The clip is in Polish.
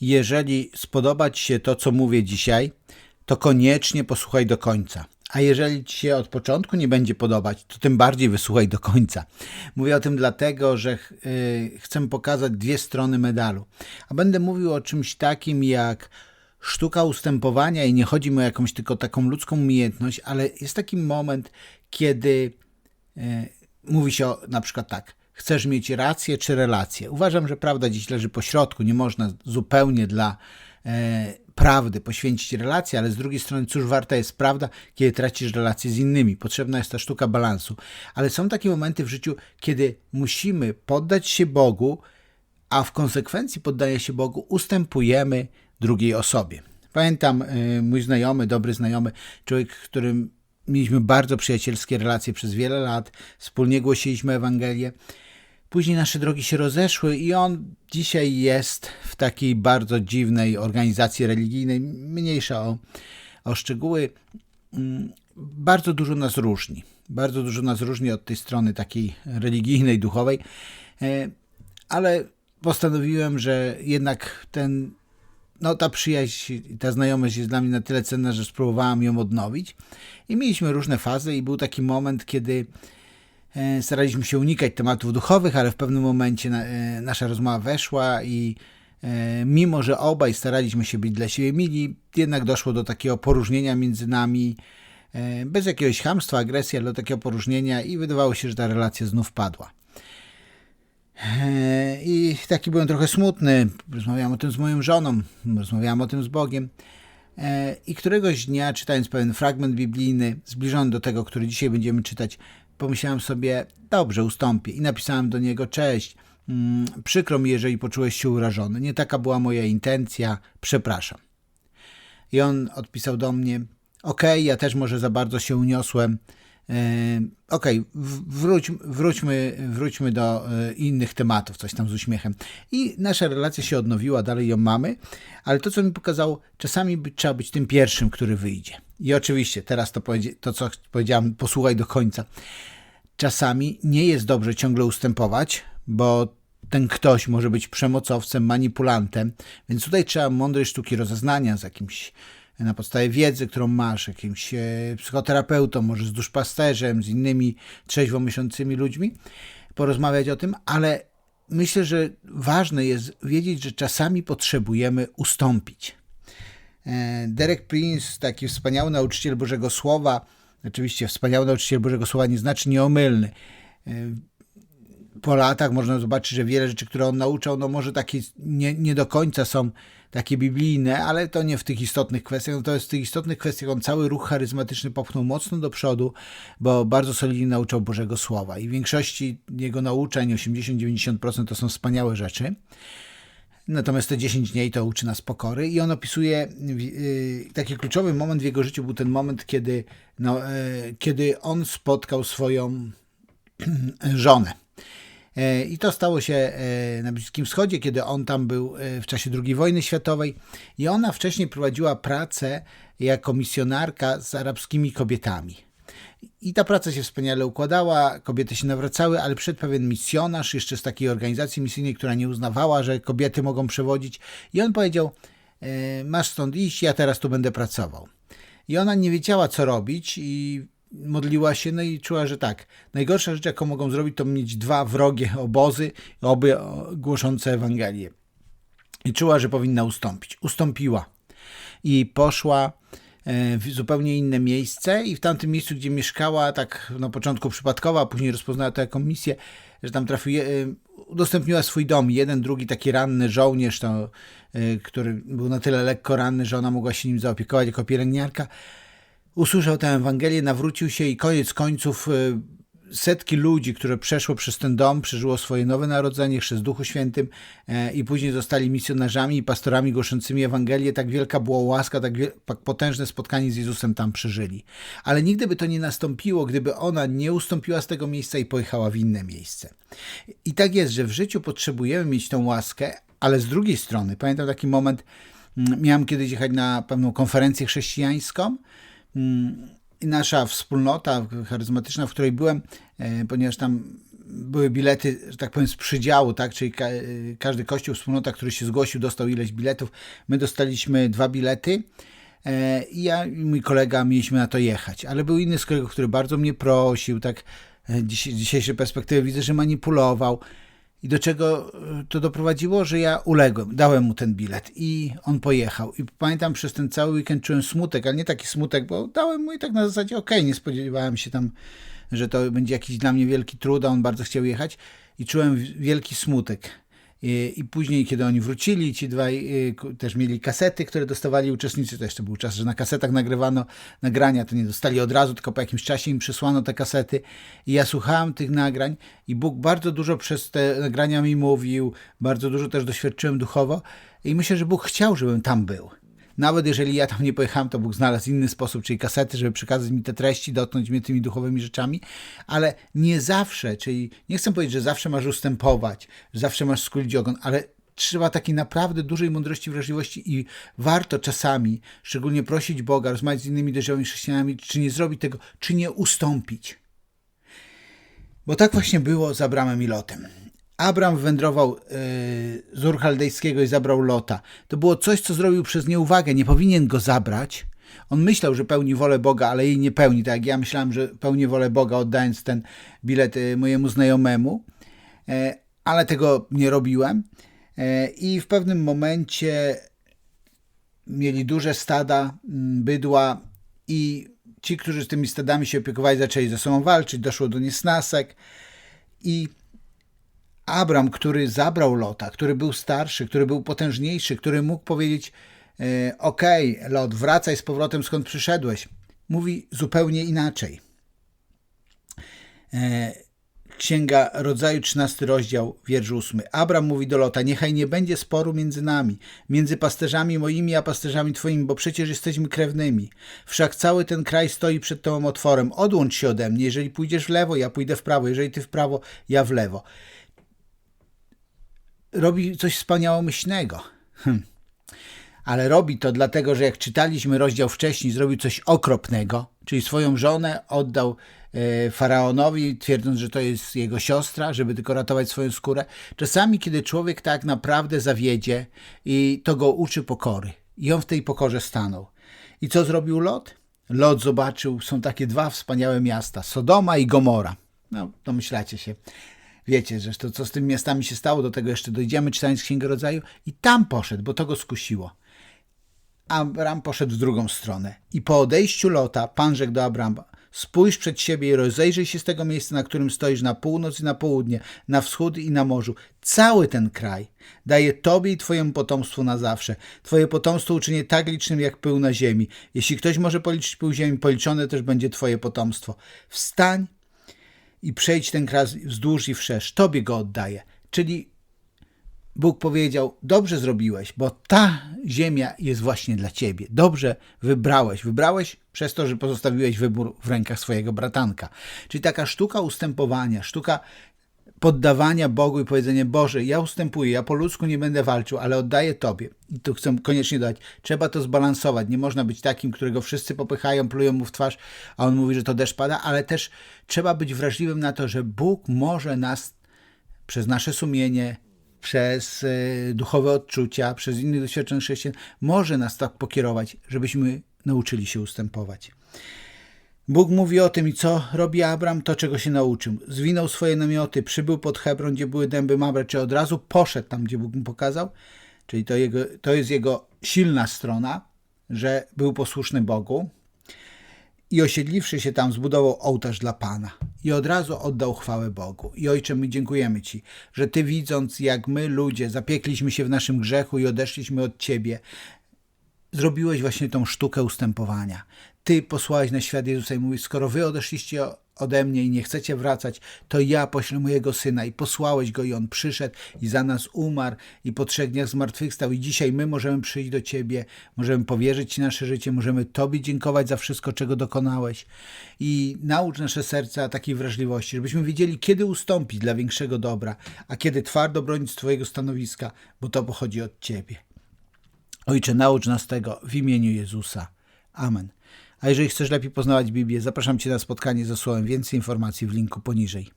Jeżeli spodoba Ci się to, co mówię dzisiaj, to koniecznie posłuchaj do końca. A jeżeli Ci się od początku nie będzie podobać, to tym bardziej wysłuchaj do końca. Mówię o tym dlatego, że ch- yy, chcę pokazać dwie strony medalu. A będę mówił o czymś takim jak sztuka ustępowania i nie chodzi mi o jakąś tylko taką ludzką umiejętność, ale jest taki moment, kiedy yy, mówi się o, na przykład tak, chcesz mieć rację czy relację. Uważam, że prawda dziś leży po środku, nie można zupełnie dla e, prawdy poświęcić relację, ale z drugiej strony, cóż warta jest prawda, kiedy tracisz relacje z innymi. Potrzebna jest ta sztuka balansu. Ale są takie momenty w życiu, kiedy musimy poddać się Bogu, a w konsekwencji poddania się Bogu ustępujemy drugiej osobie. Pamiętam y, mój znajomy, dobry znajomy, człowiek, którym mieliśmy bardzo przyjacielskie relacje przez wiele lat, wspólnie głosiliśmy Ewangelię. Później nasze drogi się rozeszły i on dzisiaj jest w takiej bardzo dziwnej organizacji religijnej, mniejsza o, o szczegóły. Mm, Bardzo dużo nas różni. Bardzo dużo nas różni od tej strony takiej religijnej, duchowej, E, ale postanowiłem, że jednak ten, no ta przyjaźń, ta znajomość jest dla mnie na tyle cenna, że spróbowałem ją odnowić. I mieliśmy różne fazy i był taki moment, kiedy staraliśmy się unikać tematów duchowych, ale w pewnym momencie e, nasza rozmowa weszła i e, mimo, że obaj staraliśmy się być dla siebie mili, jednak doszło do takiego poróżnienia między nami, e, bez jakiegoś chamstwa, agresji, ale do takiego poróżnienia i wydawało się, że ta relacja znów padła. E, I taki byłem trochę smutny. Rozmawiałem o tym z moją żoną, rozmawiałem o tym z Bogiem. E, I któregoś dnia, czytając pewien fragment biblijny, zbliżony do tego, który dzisiaj będziemy czytać, pomyślałem sobie, dobrze, ustąpię. I napisałem do niego, cześć, mm, przykro mi, jeżeli poczułeś się urażony. Nie taka była moja intencja, przepraszam. I on odpisał do mnie, okej, ja też może za bardzo się uniosłem. E, Okej, w- wróć, wróćmy, wróćmy do e, innych tematów, coś tam z uśmiechem. I nasza relacja się odnowiła, dalej ją mamy, ale to, co mi pokazało, czasami by, trzeba być tym pierwszym, który wyjdzie. I oczywiście, teraz to, to co powiedziałem, posłuchaj do końca. Czasami nie jest dobrze ciągle ustępować, bo ten ktoś może być przemocowcem, manipulantem, więc tutaj trzeba mądrej sztuki rozeznania z jakimś na podstawie wiedzy, którą masz, jakimś e, psychoterapeutą, może z duszpasterzem, z innymi trzeźwo myślącymi ludźmi, porozmawiać o tym, ale myślę, że ważne jest wiedzieć, że czasami potrzebujemy ustąpić. E, Derek Prince, taki wspaniały nauczyciel Bożego Słowa, oczywiście wspaniały nauczyciel Bożego Słowa nie znaczy nieomylny. E, Po latach można zobaczyć, że wiele rzeczy, które on nauczał, no może takie nie, nie do końca są takie biblijne, ale to nie w tych istotnych kwestiach. Natomiast w tych istotnych kwestiach on cały ruch charyzmatyczny popchnął mocno do przodu, bo bardzo solidnie nauczał Bożego Słowa. I w większości jego nauczeń, 80-90% to są wspaniałe rzeczy. Natomiast te 10 dni to uczy nas pokory i on opisuje yy, taki kluczowy moment w jego życiu był ten moment, kiedy, no, yy, kiedy on spotkał swoją żonę. E, I to stało się e, na Bliskim Wschodzie, kiedy on tam był e, w czasie II wojny światowej. I ona wcześniej prowadziła pracę jako misjonarka z arabskimi kobietami. I ta praca się wspaniale układała, kobiety się nawracały, ale przed pewien misjonarz, jeszcze z takiej organizacji misyjnej, która nie uznawała, że kobiety mogą przewodzić, i on powiedział: e, Masz stąd iść, ja teraz tu będę pracował. I ona nie wiedziała, co robić, i modliła się, no i czuła, że tak. Najgorsza rzecz, jaką mogą zrobić, to mieć dwa wrogie obozy, obie o, głoszące Ewangelię. I czuła, że powinna ustąpić. Ustąpiła i poszła w zupełnie inne miejsce i w tamtym miejscu, gdzie mieszkała, tak na początku przypadkowo, a później rozpoznała to jako misję, że tam trafił, e, udostępniła swój dom. Jeden, drugi taki ranny żołnierz, to, e, który był na tyle lekko ranny, że ona mogła się nim zaopiekować jako pielęgniarka. Usłyszał tę Ewangelię, nawrócił się i koniec końców e, setki ludzi, które przeszło przez ten dom, przeżyło swoje nowe narodzenie, chrzest Duchu Świętym e, i później zostali misjonarzami i pastorami głoszącymi Ewangelię. Tak wielka była łaska, tak, tak potężne spotkanie z Jezusem tam przeżyli. Ale nigdy by to nie nastąpiło, gdyby ona nie ustąpiła z tego miejsca i pojechała w inne miejsce. I tak jest, że w życiu potrzebujemy mieć tą łaskę, ale z drugiej strony, pamiętam taki moment, mm, miałem kiedyś jechać na pewną konferencję chrześcijańską, i nasza wspólnota charyzmatyczna, w której byłem, e, ponieważ tam były bilety, że tak powiem, z przydziału, tak? Czyli ka każdy kościół, wspólnota, który się zgłosił, dostał ileś biletów. My dostaliśmy dwa bilety. E, I ja i mój kolega mieliśmy na to jechać, ale był inny z kolegów, który bardzo mnie prosił, tak e, dzisiejszej perspektywy widzę, że manipulował. I do czego e, to doprowadziło, że ja uległem, dałem mu ten bilet i on pojechał. I pamiętam, przez ten cały weekend czułem smutek, ale nie taki smutek, bo dałem mu i tak na zasadzie, okej, okay, nie spodziewałem się tam, że to będzie jakiś dla mnie wielki trud, a on bardzo chciał jechać. I czułem wielki smutek. I, później, kiedy oni wrócili, ci dwaj y, też mieli kasety, które dostawali uczestnicy. To jeszcze był czas, że na kasetach nagrywano nagrania, to nie dostali od razu, tylko po jakimś czasie im przysłano te kasety. I ja słuchałem tych nagrań i Bóg bardzo dużo przez te nagrania mi mówił, bardzo dużo też doświadczyłem duchowo i myślę, że Bóg chciał, żebym tam był. Nawet jeżeli ja tam nie pojechałem, to Bóg znalazł inny sposób, czyli kasety, żeby przekazać mi te treści, dotknąć mnie tymi duchowymi rzeczami, ale nie zawsze, czyli nie chcę powiedzieć, że zawsze masz ustępować, że zawsze masz skulić ogon, ale trzeba takiej naprawdę dużej mądrości, wrażliwości i warto czasami, szczególnie prosić Boga, rozmawiać z innymi dojrzałymi chrześcijanami, czy nie zrobić tego, czy nie ustąpić. Bo tak właśnie było z Abramem i Lotem. Abram wędrował yy, z Ur Chaldejskiego i zabrał Lota. To było coś, co zrobił przez nieuwagę. Nie powinien go zabrać. On myślał, że pełni wolę Boga, ale jej nie pełni. Tak jak ja myślałem, że pełni wolę Boga, oddając ten bilet yy, mojemu znajomemu. Yy, ale tego nie robiłem. I w pewnym momencie mieli duże stada bydła i ci, którzy z tymi stadami się opiekowali, zaczęli ze sobą walczyć. Doszło do niesnasek i Abram, który zabrał Lota, który był starszy, który był potężniejszy, który mógł powiedzieć: e, okay, Lot, wracaj z powrotem skąd przyszedłeś, mówi zupełnie inaczej. E, Księga Rodzaju, 13 rozdział, wiersz 8. Abram mówi do Lota, niechaj nie będzie sporu między nami, między pasterzami moimi a pasterzami twoimi, bo przecież jesteśmy krewnymi. Wszak cały ten kraj stoi przed tobą otworem. Odłącz się ode mnie, jeżeli pójdziesz w lewo, ja pójdę w prawo, jeżeli ty w prawo, ja w lewo robi coś wspaniałomyślnego. Hm. Ale robi to dlatego, że jak czytaliśmy rozdział wcześniej, zrobił coś okropnego, czyli swoją żonę oddał e, faraonowi, twierdząc, że to jest jego siostra, żeby tylko ratować swoją skórę. Czasami, kiedy człowiek tak naprawdę zawiedzie i to go uczy pokory, i on w tej pokorze stanął. I co zrobił Lot? Lot zobaczył, są takie dwa wspaniałe miasta, Sodoma i Gomora. No, domyślacie się wiecie zresztą, co z tymi miastami się stało, do tego jeszcze dojdziemy, czytając Księgę Rodzaju, i tam poszedł, bo to go skusiło. Abram poszedł w drugą stronę. I po odejściu Lota, Pan rzekł do Abrama, spójrz przed siebie i rozejrzyj się z tego miejsca, na którym stoisz na północ i na południe, na wschód i na morzu. Cały ten kraj daje Tobie i Twojemu potomstwu na zawsze. Twoje potomstwo uczynię tak licznym jak pył na ziemi. Jeśli ktoś może policzyć pył ziemi, policzone też będzie Twoje potomstwo. Wstań i przejdź ten kraj wzdłuż i wszerz. Tobie go oddaję. Czyli Bóg powiedział: Dobrze zrobiłeś, bo ta ziemia jest właśnie dla ciebie. Dobrze wybrałeś. Wybrałeś przez to, że pozostawiłeś wybór w rękach swojego bratanka. Czyli taka sztuka ustępowania, sztuka poddawania Bogu i powiedzenie Boże, ja ustępuję, ja po ludzku nie będę walczył, ale oddaję Tobie. I tu chcę koniecznie dodać, trzeba to zbalansować. Nie można być takim, którego wszyscy popychają, plują mu w twarz, a on mówi, że to deszcz pada, ale też trzeba być wrażliwym na to, że Bóg może nas przez nasze sumienie, przez y, duchowe odczucia, przez innych doświadczonych chrześcijan, może nas tak pokierować, żebyśmy nauczyli się ustępować. Bóg mówi o tym i co robi Abram, to czego się nauczył. Zwinął swoje namioty, przybył pod Hebron, gdzie były dęby Mamre, czy od razu poszedł tam, gdzie Bóg mu pokazał. Czyli to, jego, to jest jego silna strona, że był posłuszny Bogu. I osiedliwszy się tam, zbudował ołtarz dla Pana. I od razu oddał chwałę Bogu. I Ojcze, my dziękujemy Ci, że Ty widząc, jak my ludzie zapiekliśmy się w naszym grzechu i odeszliśmy od Ciebie, zrobiłeś właśnie tą sztukę ustępowania. Ty posłałeś na świat Jezusa i mówisz, skoro wy odeszliście ode mnie i nie chcecie wracać, to ja poślę mojego syna i posłałeś go i on przyszedł i za nas umarł i po trzech dniach zmartwychwstał i dzisiaj my możemy przyjść do Ciebie, możemy powierzyć Ci nasze życie, możemy Tobie dziękować za wszystko, czego dokonałeś i naucz nasze serca takiej wrażliwości, żebyśmy wiedzieli, kiedy ustąpić dla większego dobra, a kiedy twardo bronić Twojego stanowiska, bo to pochodzi od Ciebie. Ojcze, naucz nas tego w imieniu Jezusa. Amen. A jeżeli chcesz lepiej poznawać Biblię, zapraszam Cię na spotkanie ze Słowem. Więcej informacji w linku poniżej.